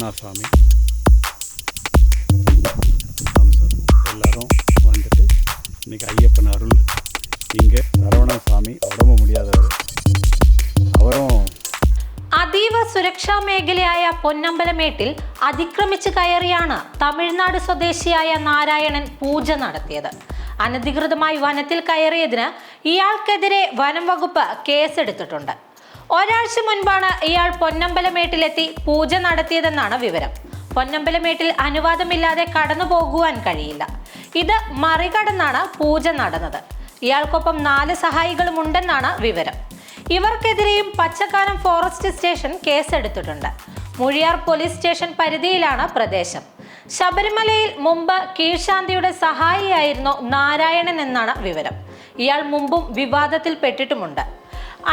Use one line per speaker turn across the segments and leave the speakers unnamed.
நாராயணா സ്വാമി ஆமாம் എല്ലാവരും எல்லோரும் வந்துட்டு இன்றைக்கி ஐயப்பன் அருள் இங்கே சரவணா சாமி உடம்பு முடியாதவர்
അതീവ സുരക്ഷാ മേഖലയായ പൊന്നമ്പലമേട്ടിൽ അതിക്രമിച്ചു കയറിയാണ് തമിഴ്നാട് സ്വദേശിയായ നാരായണൻ പൂജ നടത്തിയത്. അനധികൃതമായി വനത്തിൽ കയറിയതിന് ഇയാൾക്കെതിരെ വനം വകുപ്പ് കേസെടുത്തിട്ടുണ്ട്. ഒരാഴ്ച മുൻപാണ് ഇയാൾ പൊന്നമ്പലമേട്ടിലെത്തി പൂജ നടത്തിയതെന്നാണ് വിവരം. പൊന്നമ്പലമേട്ടിൽ അനുവാദമില്ലാതെ കടന്നു പോകുവാൻ കഴിയില്ല. ഇത് മറികടന്നാണ് പൂജ നടന്നത്. ഇയാൾക്കൊപ്പം നാല് സഹായികളും ഉണ്ടെന്നാണ് വിവരം. ഇവർക്കെതിരെയും പച്ചക്കാനം ഫോറസ്റ്റ് സ്റ്റേഷൻ കേസെടുത്തിട്ടുണ്ട്. മുഴിയാർ പോലീസ് സ്റ്റേഷൻ പരിധിയിലാണ് പ്രദേശം. ശബരിമലയിൽ മുമ്പ് കീഴ്ശാന്തിയുടെ സഹായിയായിരുന്നു നാരായണൻ എന്നാണ് വിവരം. ഇയാൾ മുമ്പും വിവാദത്തിൽ പെട്ടിട്ടുമുണ്ട്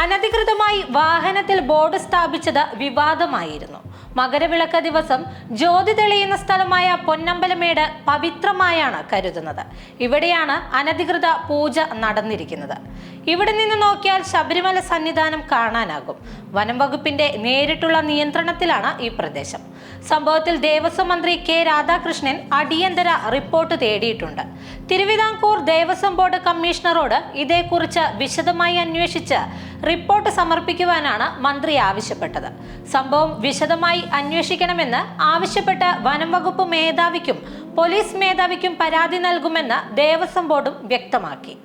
അനധികൃതമായി വാഹനത്തിൽ ബോർഡ് സ്ഥാപിച്ചത് വിവാദമായിരുന്നു. മകരവിളക്ക് ദിവസം ജ്യോതി തെളിയുന്ന സ്ഥലമായ പൊന്നമ്പലമേട് പവിത്രമായാണ് കരുതുന്നത്. ഇവിടെയാണ് അനധികൃത പൂജ നടന്നിരിക്കുന്നത്. ഇവിടെ നിന്ന് നോക്കിയാൽ ശബരിമല സന്നിധാനം കാണാനാകും. വനം വകുപ്പിന്റെ നേരിട്ടുള്ള നിയന്ത്രണത്തിലാണ് ഈ പ്രദേശം. സംഭവത്തിൽ ദേവസ്വം മന്ത്രി കെ രാധാകൃഷ്ണൻ അടിയന്തര റിപ്പോർട്ട് തേടിയിട്ടുണ്ട്. തിരുവിതാംകൂർ ദേവസ്വം ബോർഡ് കമ്മീഷണറോട് ഇതേക്കുറിച്ച് വിശദമായി അന്വേഷിച്ച് റിപ്പോർട്ട് സമർപ്പിക്കുവാനാണ് മന്ത്രി ആവശ്യപ്പെട്ടത്. സംഭവം വിശദമായി അന്വേഷിക്കണമെന്ന് ആവശ്യപ്പെട്ട് വനം വകുപ്പ് മേധാവിക്കും പോലീസ് മേധാവിക്കും പരാതി നൽകുമെന്ന് ദേവസ്വം ബോർഡും വ്യക്തമാക്കി.